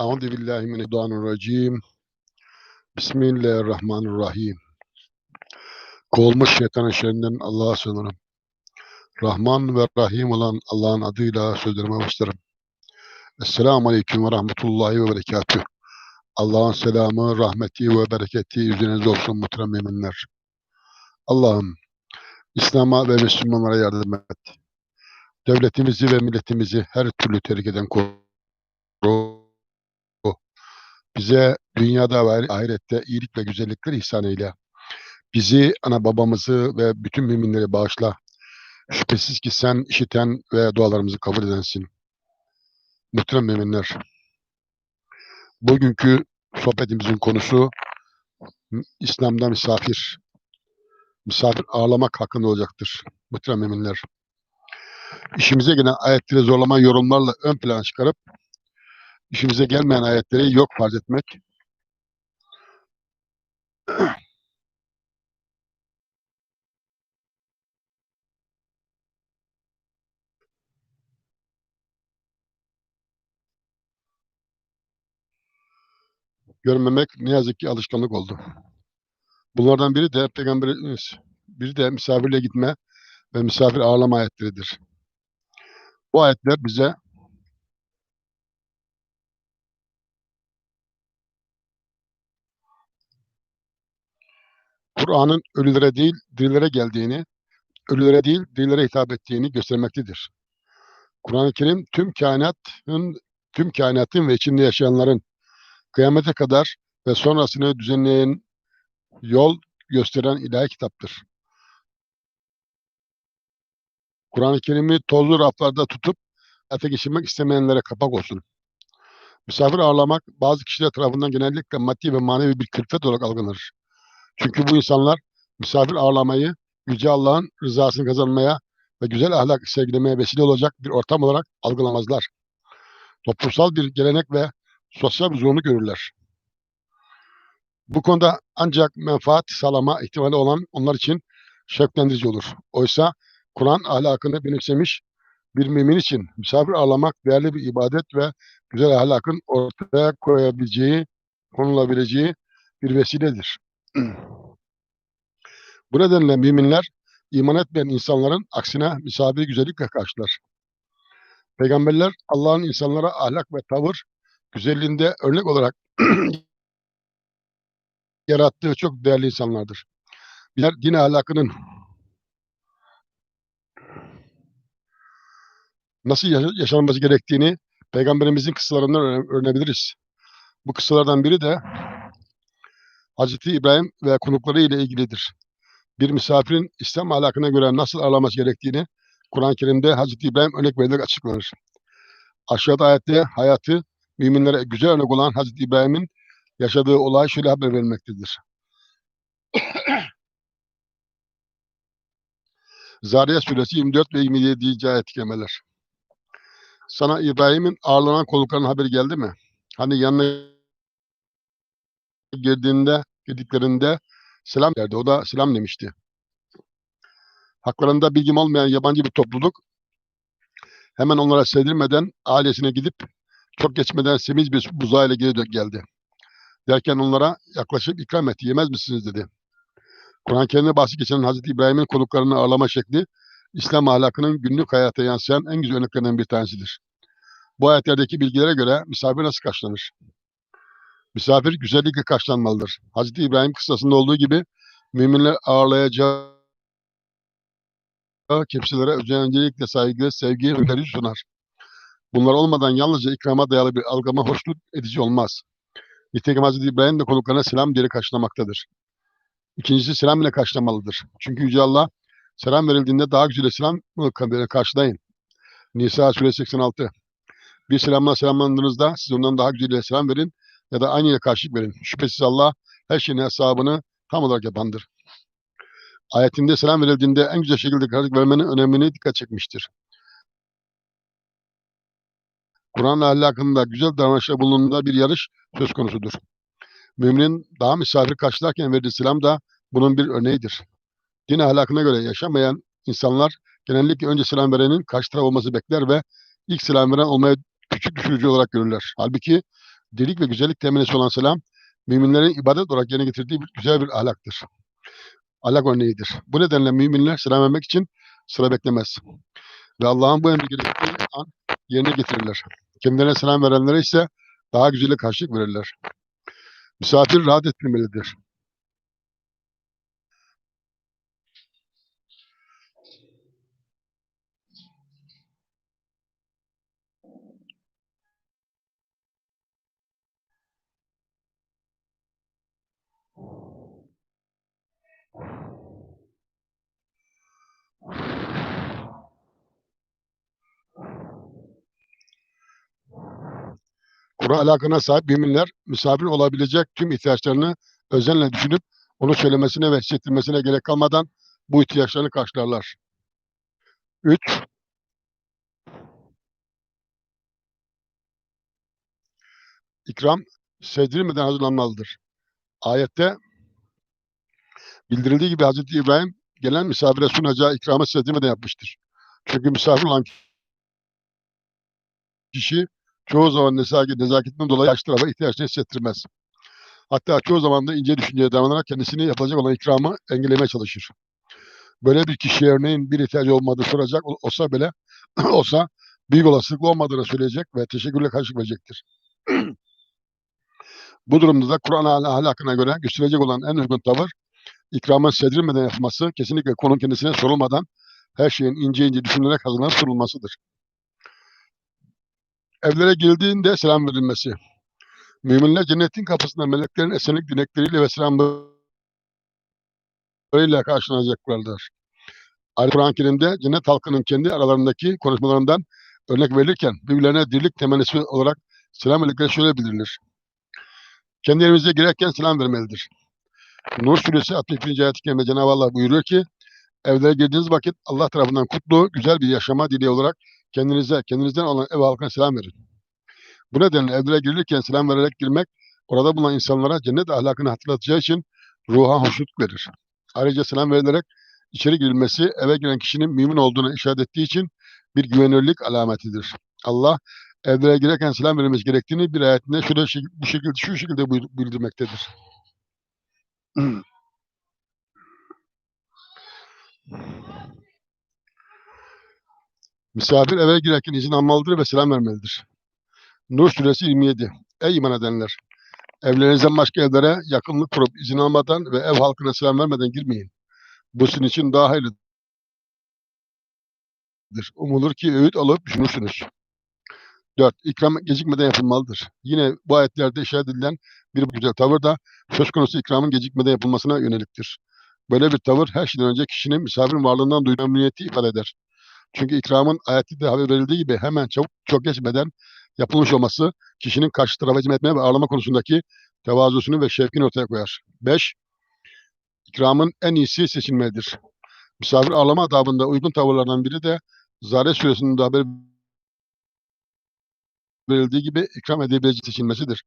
Euzu billahi mineşşeytanirracim. Bismillahirrahmanirrahim. Kovulmuş şeytanın şerrinden Allah'a sığınırım. Rahman ve Rahim olan Allah'ın adıyla sözlerime başlarım. Esselamu Aleyküm ve Rahmetullahi ve Berekatüh. Allah'ın selamı, rahmeti ve bereketi üzerinize olsun muhterem müminler. Allah'ım İslam'a ve Müslümanlara yardım et. Devletimizi ve milletimizi her türlü tehlikeden koru. Bize dünyada ve ahirette iyilik ve güzellikler ihsan eyle. Bizi, ana babamızı ve bütün müminleri bağışla. Şüphesiz ki sen işiten ve dualarımızı kabul edensin. Muhterem müminler, bugünkü sohbetimizin konusu İslam'da misafir. Misafir ağırlamak hakkında olacaktır. Muhterem müminler. İşimize gelen ayetleri zorlama yorumlarla ön plana çıkarıp işimize gelmeyen ayetleri yok farz etmek görmemek ne yazık ki alışkanlık oldu. Bunlardan biri de Peygamberimiz, biri de misafirle gitme ve misafir ağırlama ayetleridir. Bu ayetler bize Kur'an'ın ölülere değil dirilere geldiğini, ölülere değil dirilere hitap ettiğini göstermektedir. Kur'an-ı Kerim tüm kainatın, tüm kainatın ve içinde yaşayanların kıyamete kadar ve sonrasını düzenleyen yol gösteren ilahi kitaptır. Kur'an-ı Kerim'i tozlu raflarda tutup ete geçirmek istemeyenlere kapak olsun. Misafir ağırlamak bazı kişiler tarafından genellikle maddi ve manevi bir külfet olarak algılanır. Çünkü bu insanlar misafir ağırlamayı Yüce Allah'ın rızasını kazanmaya ve güzel ahlak sergilemeye vesile olacak bir ortam olarak algılamazlar. Toplumsal bir gelenek ve sosyal bir zorunlu görürler. Bu konuda ancak menfaat sağlama ihtimali olan onlar için şevklendirici olur. Oysa Kur'an ahlakını benimsemiş bir mümin için misafir ağırlamak değerli bir ibadet ve güzel ahlakın ortaya koyabileceği, konulabileceği bir vesiledir. Bu nedenle müminler iman etmeyen insanların aksine misafiri güzellikle karşılar. Peygamberler Allah'ın insanlara ahlak ve tavır güzelliğinde örnek olarak yarattığı çok değerli insanlardır. Bizler din ahlakının nasıl yaşa- yaşanması gerektiğini Peygamberimizin kıssalarından öğren- öğrenebiliriz. Bu kıssalardan biri de Hazreti İbrahim ve konukları ile ilgilidir. Bir misafirin İslam ahlakına göre nasıl ağırlanması gerektiğini Kur'an-ı Kerim'de Hazreti İbrahim örnek verilerek açıklanır. Aşağıda ayette hayatı müminlere güzel örnek olan Hazreti İbrahim'in yaşadığı olay şöyle haber verilmektedir. Zariyat suresi 24 ve 27. ayet-i kerimeler. Sana İbrahim'in ağırlanan konuklarının haberi geldi mi? Hani yanına girdiğinde, girdiklerinde selam derdi. O da selam demişti. Haklarında bilgim olmayan yabancı bir topluluk hemen onlara sevdirmeden ailesine gidip çok geçmeden semiz bir buzağıyla geri dö- geldi. Derken onlara yaklaşıp ikram etti. Yemez misiniz dedi. Kur'an-ı Kerim'de bahsi geçen Hazreti İbrahim'in konuklarını ağırlama şekli İslam ahlakının günlük hayata yansıyan en güzel örneklerinden bir tanesidir. Bu ayetlerdeki bilgilere göre misafir nasıl karşılanır? Misafir güzellikle karşılanmalıdır. Hazreti İbrahim kıssasında olduğu gibi müminler ağırlayacağı kimselere özellikle saygı, sevgi, hürmeti sunar. Bunlar olmadan yalnızca ikrama dayalı bir algılama hoşnut edici olmaz. Nitekim Hazreti İbrahim de konuklarına selam diye karşılamaktadır. İkincisi selam ile karşılamalıdır. Çünkü Yüce Allah selam verildiğinde daha güzel selam karşılayın. Nisa suresi 86. Bir selamla selamlandığınızda siz ondan daha güzel selam verin ya da aynı ile karşılık verin. Şüphesiz Allah her şeyin hesabını tam olarak yapandır. Ayetinde selam verildiğinde en güzel şekilde karşılık vermenin önemini dikkat çekmiştir. Kur'an ahlakında güzel davranışla bulunduğunda bir yarış söz konusudur. Müminin daha misafir karşılarken verdiği selam da bunun bir örneğidir. Din ahlakına göre yaşamayan insanlar genellikle önce selam verenin karşı taraf olması bekler ve ilk selam veren olmaya küçük düşürücü olarak görürler. Halbuki Delik ve güzellik temelisi olan selam, müminlerin ibadet olarak yerine getirdiği güzel bir ahlaktır. Ahlak örneğidir. Bu nedenle müminler selam vermek için sıra beklemez. Ve Allah'ın bu emri gerektiği an yerine getirirler. Kendilerine selam verenlere ise daha güzel karşılık verirler. Misafir rahat ettirmelidir. Kur'an alakana sahip müminler misafir olabilecek tüm ihtiyaçlarını özenle düşünüp onu söylemesine ve hissettirmesine gerek kalmadan bu ihtiyaçlarını karşılarlar. 3. İkram sezdirilmeden hazırlanmalıdır. Ayette bildirildiği gibi Hazreti İbrahim gelen misafire sunacağı ikramı sezdirmeden yapmıştır. Çünkü misafir olan kişi çoğu zaman nezaket, nezaketinden dolayı karşı tarafa ihtiyaçını hissettirmez. Hatta çoğu zaman da ince düşünceye davranarak kendisini yapılacak olan ikramı engellemeye çalışır. Böyle bir kişi örneğin bir ihtiyacı olmadığı soracak ol- olsa bile olsa büyük olasılıkla olmadığını söyleyecek ve teşekkürle karşılık verecektir. Bu durumda da Kur'an ahl- ahlakına göre gösterilecek olan en uygun tavır ikramın sedrilmeden yapılması, kesinlikle konun kendisine sorulmadan her şeyin ince ince düşünülerek hazırlanıp sunulmasıdır. Evlere girildiğinde selam verilmesi. Müminler cennetin kapısında meleklerin esenlik dilekleriyle ve selamlarıyla karşılanacaklardır. Kur'an-ı Kerim'de cennet halkının kendi aralarındaki konuşmalarından örnek verilirken birbirlerine dirlik temennisi olarak selam verdikleri şöyle bildirilir. Kendi evimize girerken selam vermelidir. Nur suresi 61. ayet-i Cenab-ı Allah buyuruyor ki evlere girdiğiniz vakit Allah tarafından kutlu, güzel bir yaşama dileği olarak kendinize, kendinizden olan ev halkına selam verin. Bu nedenle evlere girilirken selam vererek girmek, orada bulunan insanlara cennet ahlakını hatırlatacağı için ruha hoşnut verir. Ayrıca selam verilerek içeri girilmesi eve giren kişinin mümin olduğuna işaret ettiği için bir güvenilirlik alametidir. Allah evlere girerken selam verilmesi gerektiğini bir ayetinde şöyle bu şekilde şu şekilde bildirmektedir. Misafir eve girerken izin almalıdır ve selam vermelidir. Nur suresi 27. Ey iman edenler! Evlerinizden başka evlere yakınlık kurup izin almadan ve ev halkına selam vermeden girmeyin. Bu sizin için daha hayırlıdır. Umulur ki öğüt alıp düşünürsünüz. 4. İkram gecikmeden yapılmalıdır. Yine bu ayetlerde işaret edilen bir güzel tavır da söz konusu ikramın gecikmeden yapılmasına yöneliktir. Böyle bir tavır her şeyden önce kişinin misafirin varlığından duyduğu memnuniyeti ifade eder. Çünkü ikramın ayette de haber verildiği gibi hemen çabuk çok geçmeden yapılmış olması kişinin karşı tarafa hizmet etme ve ağırlama konusundaki tevazusunu ve şevkini ortaya koyar. 5. İkramın en iyisi seçilmelidir. Misafir ağırlama adabında uygun tavırlardan biri de Zare suresinde haber verildiği gibi ikram edebileceği seçilmesidir.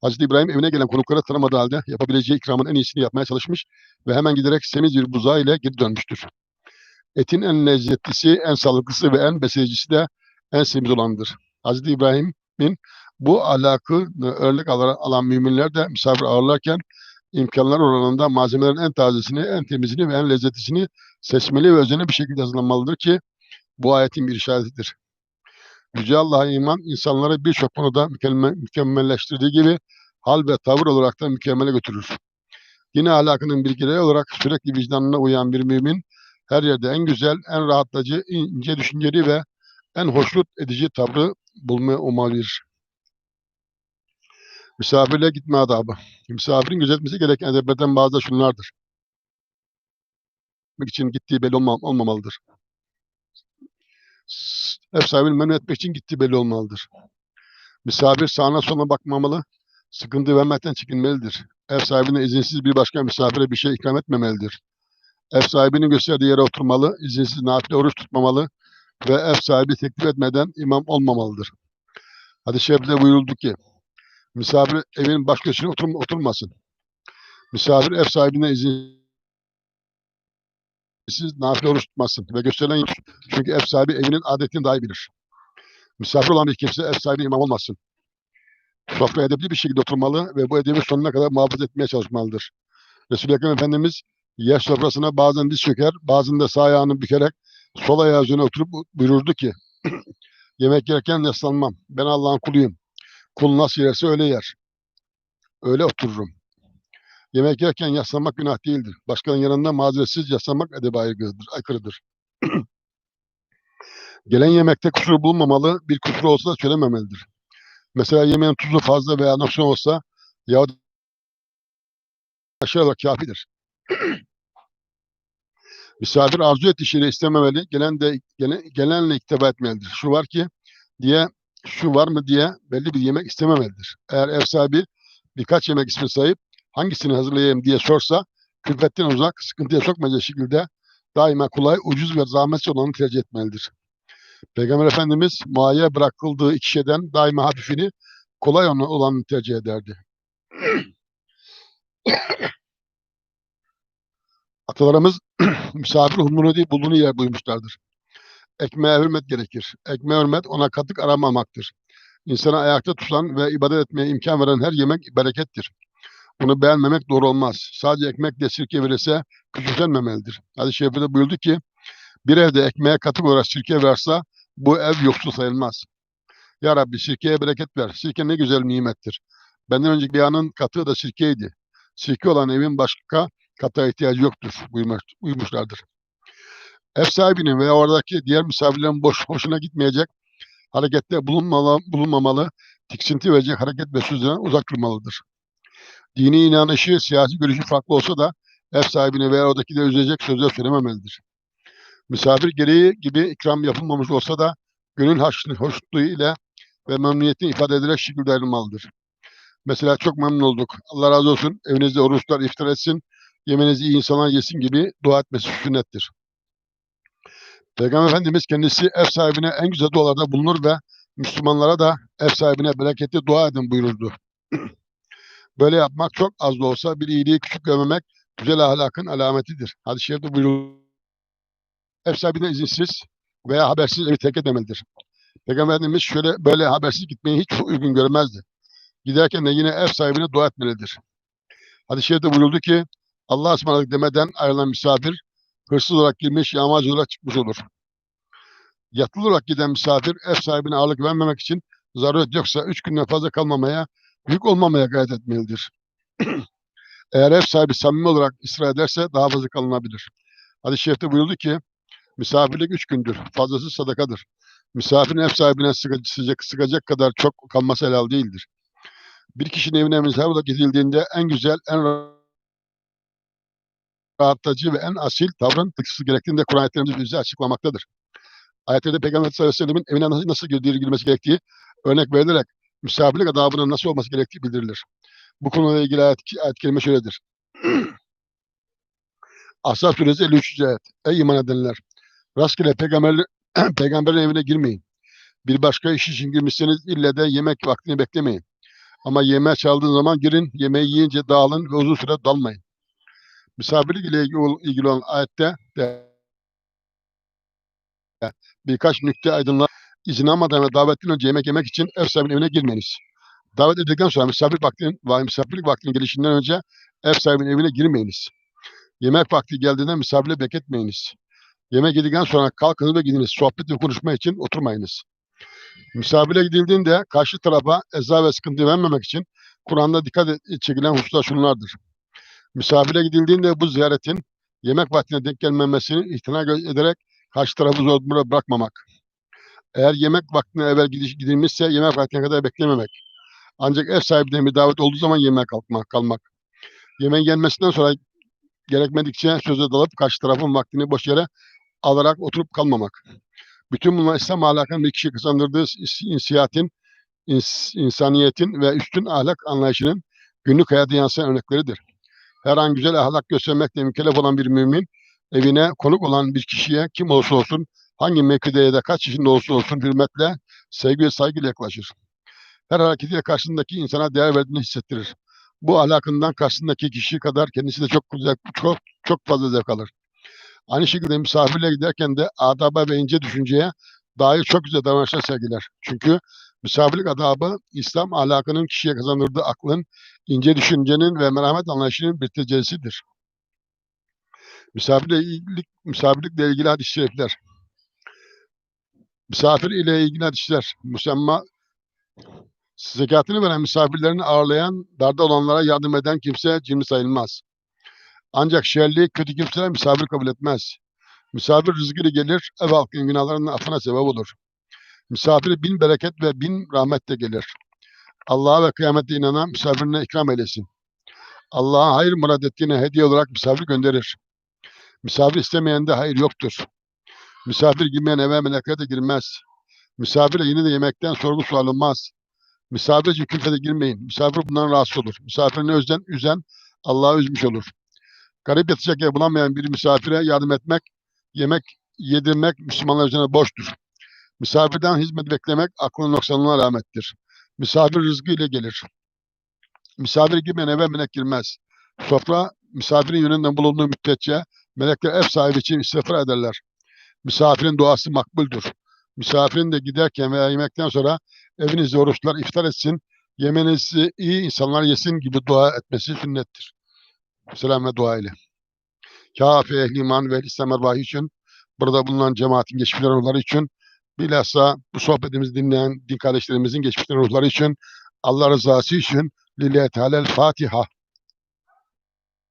Hazreti İbrahim evine gelen konuklara tanımadığı halde yapabileceği ikramın en iyisini yapmaya çalışmış ve hemen giderek semiz bir buzağı ile geri dönmüştür. Etin en lezzetlisi, en sağlıklısı ve en besleyicisi de en semiz olanıdır. Hazreti İbrahim'in bu ahlakı örnek alan, alan müminler de misafir ağırlarken imkanlar oranında malzemelerin en tazesini, en temizini ve en lezzetlisini seçmeli ve özenli bir şekilde hazırlanmalıdır ki bu ayetin bir işaretidir. Yüce Allah'a iman insanları birçok konuda mükemmel, mükemmelleştirdiği gibi hal ve tavır olarak da mükemmele götürür. Yine ahlakının bir gereği olarak sürekli vicdanına uyan bir mümin her yerde en güzel, en rahatlatıcı, ince düşünceli ve en hoşnut edici tavrı bulmayı umalıdır. Misafirle gitme adabı. Misafirin gözetmesi gereken edeplerden bazı şunlardır. Gitmek için gittiği belli olma, olmamalıdır. Ev sahibini memnun etmek için gittiği belli olmalıdır. Misafir sağına soluna bakmamalı, sıkıntı vermekten çekinmelidir. Ev sahibine izinsiz bir başka misafire bir şey ikram etmemelidir. Ev sahibinin gösterdiği yere oturmalı, izinsiz nafile oruç tutmamalı ve ev sahibi teklif etmeden imam olmamalıdır. Hadis-i şerifte buyuruldu ki, misafir evin baş köşesine otur, oturmasın. Misafir ev sahibinden izinsiz nafile oruç tutmasın ve gösterilen çünkü ev sahibi evinin adetini daha iyi bilir. Misafir olan bir kimse ev sahibi imam olmasın. Sofraya edepli bir şekilde oturmalı ve bu edebi sonuna kadar muhafaza etmeye çalışmalıdır. Resul-i Ekrem Efendimiz yer sofrasına bazen diz çöker, bazen de sağ ayağını bükerek sol ayağı üzerine oturup buyururdu ki yemek yerken yaslanmam. Ben Allah'ın kuluyum. Kul nasıl yerse öyle yer. Öyle otururum. Yemek yerken yaslanmak günah değildir. Başkanın yanında mazeretsiz yaslanmak edebe aykırıdır. Gelen yemekte kusur bulunmamalı, bir kusur olsa da söylememelidir. Mesela yemeğin tuzu fazla veya noksan olsa yahut aşağıda kafidir. Misafir arzu ettiği şeyi istememeli, gelen de gelen, gelenle iktiba etmelidir. Şu var ki diye şu var mı diye belli bir yemek istememelidir. Eğer ev sahibi birkaç yemek ismi sayıp hangisini hazırlayayım diye sorsa külfetten uzak, sıkıntıya sokmayacak şekilde daima kolay, ucuz ve zahmetsiz olanı tercih etmelidir. Peygamber Efendimiz muayye bırakıldığı iki şeyden daima hafifini, kolay olanı tercih ederdi. Atalarımız misafir humrunu değil bulduğunu yer buymuşlardır. Ekmeğe hürmet gerekir. Ekmeğe hürmet ona katık aramamaktır. İnsanı ayakta tutan ve ibadet etmeye imkan veren her yemek berekettir. Bunu beğenmemek doğru olmaz. Sadece ekmekle sirke verirse küçümsenmemelidir. Hadis-i şerifte buyurdu ki bir evde ekmeğe katık olarak sirke verse bu ev yoksul sayılmaz. Ya Rabbi sirkeye bereket ver. Sirke ne güzel nimettir. Benden önceki beyanın katığı da sirkeydi. Sirke olan evin başka kata ihtiyacı yoktur buyurmuş, buyurmuşlardır. Ev sahibinin veya oradaki diğer misafirlerin boş hoşuna gitmeyecek harekette bulunmalı, bulunmamalı, tiksinti verecek hareket ve sözlerden uzak durmalıdır. Dini inanışı, siyasi görüşü farklı olsa da ev sahibine veya oradaki de üzecek sözler söylememelidir. Misafir gereği gibi ikram yapılmamış olsa da gönül hoşluğu ile ve memnuniyetini ifade ederek şekilde ayrılmalıdır. Mesela çok memnun olduk. Allah razı olsun. Evinizde oruçlar iftar etsin. Yemenizi iyi insanlar yesin gibi dua etmesi sünnettir. Peygamber Efendimiz kendisi ev sahibine en güzel dualarda bulunur ve Müslümanlara da ev sahibine bereketli dua edin buyururdu. Böyle yapmak çok az da olsa bir iyiliği küçük görmemek güzel ahlakın alametidir. Hadis-i şerifte. Ev sahibinden izinsiz veya habersiz evi terk etmemelidir. Peygamber Efendimiz şöyle böyle habersiz gitmeyi hiç uygun görmezdi. Giderken de yine ev sahibine dua etmelidir. Hadis-i şerifte buyuruldu ki Allah'a ısmarladık demeden ayrılan misafir hırsız olarak girmiş, yağmacı olarak çıkmış olur. Yatılı olarak giden misafir ev sahibine ağırlık vermemek için zaruret yoksa üç günden fazla kalmamaya, yük olmamaya gayret etmelidir. Eğer ev sahibi samimi olarak ısrar ederse daha fazla kalınabilir. Hadis-i şerifte buyurdu ki misafirlik üç gündür, fazlası sadakadır. Misafirin ev sahibine sıkacak, sıkacak kadar çok kalması helal değildir. Bir kişinin evine misafir olarak gidildiğinde en güzel, en rahatlatıcı ve en asil tavrın tıksı gerektiğini de Kur'an ayetlerimiz bize açıklamaktadır. Ayetlerde Peygamber sallallahu aleyhi ve sellem'in evine nasıl, nasıl girmesi gerektiği örnek verilerek misafirlik adabının nasıl olması gerektiği bildirilir. Bu konuyla ilgili ayet, ayet kelime şöyledir. Ashab suresi 53. ayet. Ey iman edenler! Rastgele peygamber, peygamberin evine girmeyin. Bir başka iş için girmişseniz ille de yemek vaktini beklemeyin. Ama yemeğe çaldığın zaman girin, yemeği yiyince dağılın ve uzun süre dalmayın. Misafirlik ile ilgili olan ayette de birkaç nükte aydınlar izin almadan ve davetten önce yemek yemek için ev sahibinin evine girmeniz. Davet edildikten sonra misafir vaktinin, misafirlik vaktinin gelişinden önce ev sahibinin evine girmeyiniz. Yemek vakti geldiğinde misafirle bekletmeyiniz. Yemek yedikten sonra kalkınız ve gidiniz. Sohbet ve konuşma için oturmayınız. Misafire gidildiğinde karşı tarafa eza ve sıkıntı vermemek için Kur'an'da dikkat çekilen hususlar şunlardır. Misafire gidildiğinde bu ziyaretin yemek vaktine denk gelmemesini ihtina ederek karşı tarafı zor durumda bırakmamak. Eğer yemek vaktine evvel gidiş, gidilmişse yemek vaktine kadar beklememek. Ancak ev sahibinden bir davet olduğu zaman yemeğe kalkmak, kalmak. Yemeğin gelmesinden sonra gerekmedikçe söze dalıp karşı tarafın vaktini boş yere alarak oturup kalmamak. Bütün bunlar İslam ahlakının bir kişi kazandırdığı insiyatin, ins, insaniyetin ve üstün ahlak anlayışının günlük hayata yansıyan örnekleridir. Her an güzel ahlak göstermekle mükellef olan bir mümin, evine konuk olan bir kişiye kim olursa olsun, hangi mevkide ya da kaç yaşında olursa olsun hürmetle, sevgi ve saygıyla yaklaşır. Her hareketiyle karşısındaki insana değer verdiğini hissettirir. Bu ahlakından karşısındaki kişi kadar kendisi de çok güzel, çok çok fazla zevk alır. Aynı şekilde misafirle giderken de adaba ve ince düşünceye dair çok güzel davranışlar sergiler. Çünkü Misafirlik adabı, İslam ahlakının kişiye kazandırdığı aklın, ince düşüncenin ve merhamet anlayışının bir tecellisidir. Misafirle ilgili, misafirlikle ilgili hadis-i şerifler. Misafir ile ilgili hadisler. Musamma zekatını veren misafirlerini ağırlayan, darda olanlara yardım eden kimse cimri sayılmaz. Ancak şerli, kötü kimseler misafir kabul etmez. Misafir rızkıyla gelir, ev halkının günahlarının affına sebep olur. Misafir bin bereket ve bin rahmetle gelir. Allah'a ve kıyamete inanan misafirine ikram eylesin. Allah'a hayır murad ettiğine hediye olarak misafir gönderir. Misafir istemeyen de hayır yoktur. Misafir girmeyen eve melekler de girmez. Misafire yine de yemekten sorgu sual olmaz. Misafirce külfete girmeyin. Misafir bundan rahatsız olur. Misafirini özden, üzen Allah'ı üzmüş olur. Garip yatacak yer bulamayan bir misafire yardım etmek, yemek yedirmek Müslümanlar üzerine borçtur. Misafirden hizmet beklemek aklın noksanlığına rahmettir. Misafir rızkı ile gelir. Misafir girmeyen eve melek girmez. Sofra misafirin yönünden bulunduğu müddetçe melekler ev sahibi için istiğfar ederler. Misafirin duası makbuldür. Misafirin de giderken veya yemekten sonra evinizde oruçlar iftar etsin, yemenizi iyi insanlar yesin gibi dua etmesi sünnettir. Selam ve dua ile. Kâfi ehli iman ve erbahı için, burada bulunan cemaatin ruhları için, bilhassa bu sohbetimizi dinleyen din kardeşlerimizin geçmişleri ruhları için, Allah rızası için, Lillahi Teala'l Fatiha.